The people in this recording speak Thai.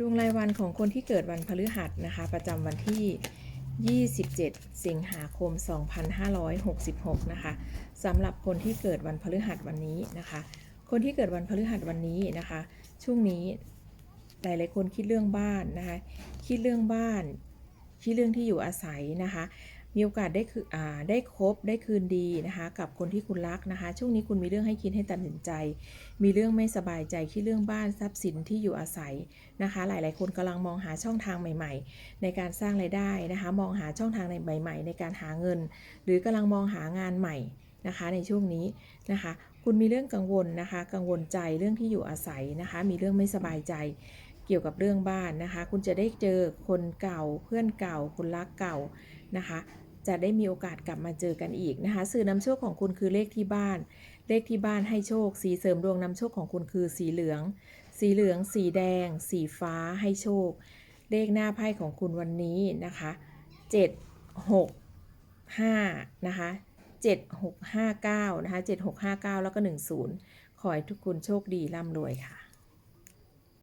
ดวงรายวันของคนที่เกิดวันพฤหัสนะคะ ประจำวันที่ 27 สิงหาคม 2566 นะคะสำหรับคนที่เกิดวันพฤหัสวันนี้นะคะ คนที่เกิดวันพฤหัสวันนี้นะคะ ช่วงนี้หลายๆคนคิดเรื่องบ้านนะคะ คิดเรื่องบ้าน คิดเรื่องที่อยู่อาศัยนะคะ มีโอกาสได้คืออ่าได้คบได้คืนดีนะคะกับคนที่คุณรักนะคะ ช่วงนี้คุณมีเรื่องให้คิดให้ตัดสินใจ มีเรื่องไม่สบายใจที่เรื่องบ้านทรัพย์สินที่อยู่อาศัยนะคะ หลายๆ คนกำลังมองหาช่องทางใหม่ ๆ ในการสร้างไรายได้นะคะ มองหาช่องทางในใหม่ ๆ ในการหาเงิน หรือกำลังมองหางานใหม่นะคะในช่วงนี้นะคะ คุณมีเรื่องกังวลนะคะ กังวลใจเรื่องที่อยู่อาศัยนะคะ มีเรื่องไม่สบายใจเกี่ยวกับเรื่องบ้านนะคะ คุณจะได้เจอคนเก่าเพื่อนเก่าคนรักเก่านะคะ จะได้มีโอกาสกลับมาเจอกันอีกนะคะ สื่อนำโชคของคุณคือเลขที่บ้าน เลขที่บ้านให้โชค สีเสริมดวงนำโชคของคุณคือสีเหลือง สีเหลือง สีแดง สีฟ้าให้โชค เลขหน้าไพ่ของคุณวันนี้นะคะ 7 6 5 นะคะ 7 6 5 9 นะคะ 7 6 5 9 แล้วก็ 10 ขอให้ทุกคนโชคดีร่ำรวยค่ะ